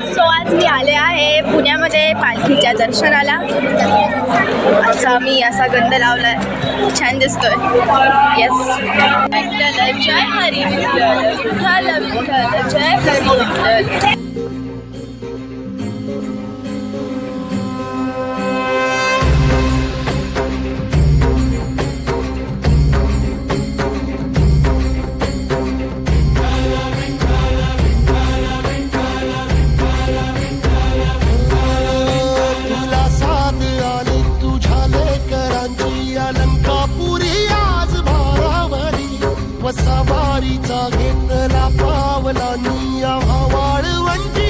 So आज मी आले आहे पुण्यामध्ये पालखीच्या दर्शनाला. असा मी असा गंध लावलाय. छान दिसतोय. येस जय हरी विठ्ठल विठ्ठल जय हरी विठ्ठल सवारीचा घेतला पावलानी या वाळवंची